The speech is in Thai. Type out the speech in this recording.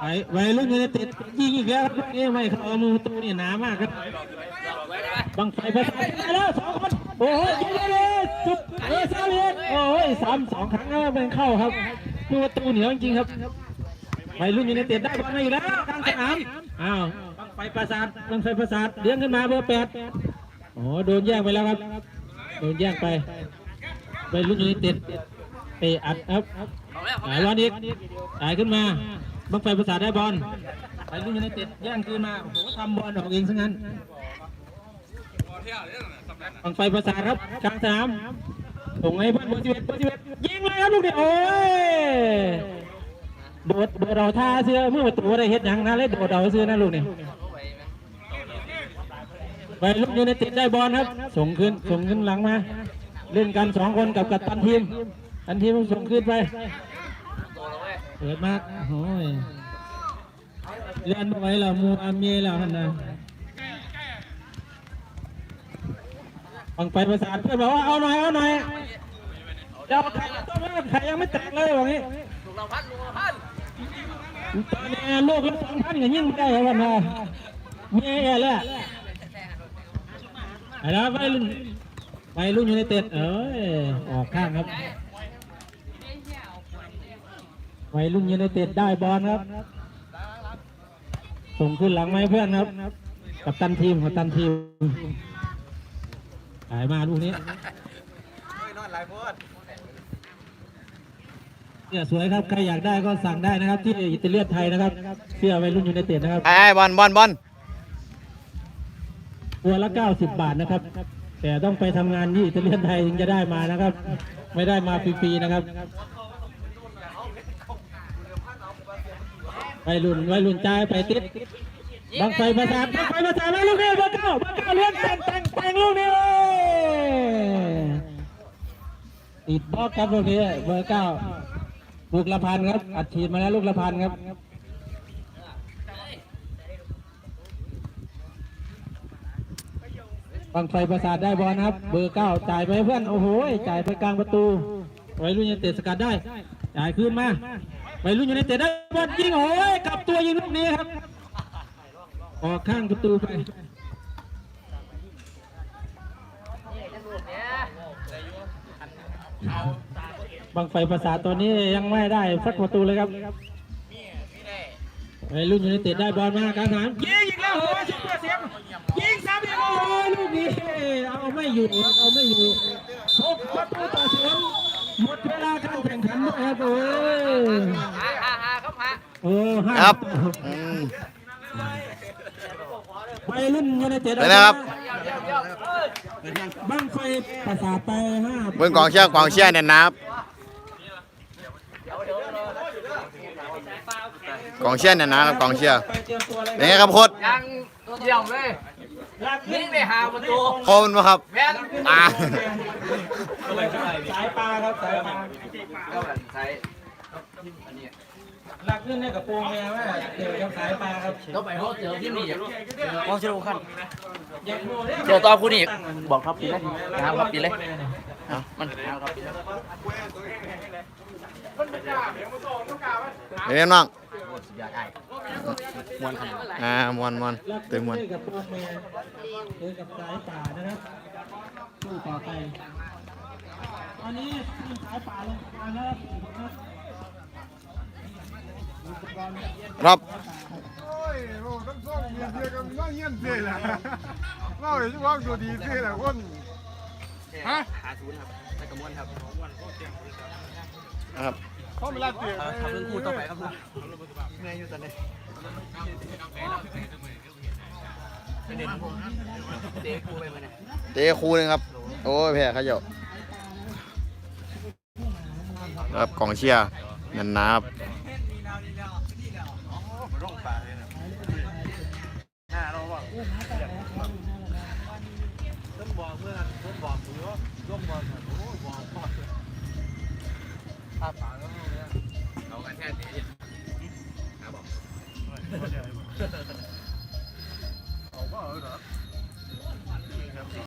ไอ้วัยรุ่นยูไนเต็ดยิงอีกแล้วครับนี่ไม่เข้ามือประตูนี่หนามากครับบังไฟประสานไปแล้วสองคนโอ้ยยิงเลยจุดเออซาเลยโอ้ยสามสองครั้งแล้วเป็นเข้าครับมือประตูเหนียวจริงครับวัยรุ่นยูไนเต็ดได้บอลมาอยู่แล้วกลางสนามอ้าวบังไฟประสานบังไฟประสานเลี้ยงขึ้นมาเบอร์แปดโอ้โดนแย่งไปแล้วครับโดนแย่งไปวัยรุ่นยูไนเต็ดเตะอัดครับหายบอลอีกหายขึ้นมา บังไฟประสาได้บอลไปรุ่นยูไนเต็ดแย่งคืนมา โอ้โหทำบอลออกเองซะงั้นบังไฟประสาครับกลางสนามส่งให้เพื่อนบอร์สิบเอ็ดบอร์สิบเอ็ดยิงเลยครับลูกเดียวโอ้ยโดดโดดเราท่าเสื้อเมื่อประตูได้เฮ็ดหยังนะเลยโดดเราเสื้อนะลูกนี่ไปรุ่นยูไนเต็ดได้บอลครับ ส่งขึ้นส่งขึ้นหลังมา เล่นกันสองคนกับกัปตันทีมตันทีมส่งขึ้นไป เปิดมากโอ้ยเลื่อนมาไว้แล้วมูอาเมียแล้วฮันนะฟังไปประสานเพื่อนบอกว่าเอาหน่อยเอาหน่อยเดี๋ยวไข่ต้มไข่ยังไม่แตกเลยบอกงี้ลูกเราพันลูกเราพันตอนนี้ลูกละสองพันก็ยิ่งไม่ได้วันนะเมียแย่แล้วไอ้แล้วไปรุ่นไปรุ่นยูไนเต็ดเอ้ยออกข้างครับ วัยรุ่นยูไนเต็ดได้บอลครับ ส่งขึ้นหลังไหมาให้เพื่อนครับ กับตันทีมกับตันทีมหายมาลูกนี้เสื้อสวยครับ ใครอยากได้ก็สั่งได้นะครับ ที่อิตาเลียนไทยนะครับ เสื้อวัยรุ่นยูไนเต็ดนะครับไอ้ไอ้บอลบอลบอลตัวละ 90 บาทนะครับ แต่ต้องไปทำงานที่อิตาเลียนไทยถึงจะได้มานะครับ ไม่ได้มาฟรีๆนะครับ วัยรุ่นวัยรุ่นใจายไปติดบังไฟประสานบังไฟประสานแล้วลูกนี้เบอร์เก้าเบอร์เก้าเลี้ยงแต่งแต่งแต่งลูกนี้เลยติดบล็อกครับลูกนี้เบอร์เก้าลูกละพันครับ อัดฉีดมาแล้วลูกละพันครับบังไฟประสาทได้บอลครับ เบอร์เก้าจ่ายไปเพื่อน โอ้โหจ่ายไปกลางประตูไวัยรุ่นยังเตะสกัดได้ จ่ายคืนมา วัยรุ่นยังเตะได้บอลยิงโอ้ยกลับตัวยิงลูกนี้ครับ ออกข้างประตูไปบังไฟประสาตัวนี้ยังไม่ได้สักประตูเลยครับวัยรุ่นยูไนเต็ดได้บอลมากลางสนามยิงอีกแล้วโอ้ยชุดเพื่อเสียงยิงสามอีกโอ้ยลูกนี้เอาไม่อยู่เอาไม่อยู่หกประตูต่อศูนย์ หมดเวลาการแข่งขันด้วยครับโอ้ยโอ้ห้าครับอืมวัยรุ่นยูไนเต็ดไปนะครับบังไฟประสาทไปห้าเบิ้งกองเชียร์กองเชียร์เนี่ยนะครับกองเชียร์เนี่ยนะครับกองเชียร์ไปเตรียมตัวเลยเป็นไงครับโคตรยังเยี่ยมเลยลัก นี่นี่ไปหาประตูโคมนบ่ครับแม่นอ่าสายปลาครับสายปลาก็แบบใช้ลักขึ้นในกระโปรงแม่ว่าเกี่ยวกับสายปลาครับต้องไปห้องเจอที่นี่มองเชลขั้นอยากรู้เนี่ยเดี๋ยวตอนคุณอีกบอกครับปีเลยนะครับปีเลยเอามันเป็นไงบ้าง ย่าได้มวนขนาดอ่ามวนมวนลักตื่นมวนกระโปรงแม่เจอกับสายป่านะครับสู้ต่อไปตอนนี้ทีมสายป่าลงมาแล้วครับครับโอ้ยโอ้ทั้งสองเมียเดียวกันน่าเงียนเสียแหละเราเห็นว่างตัวดีเสียแหละคนฮะหาศูนย์ครับเขาไม่รับ กเสียทำเรื่องคู่ต่อไปครับเตะคู่หนึงครับ โอ้ยแพ้เขาเจ้าครับกองเชียร์นั่นนะครับต้องบอกเพื่อนผมบอกถือว่าร่วมบอลโอ้บ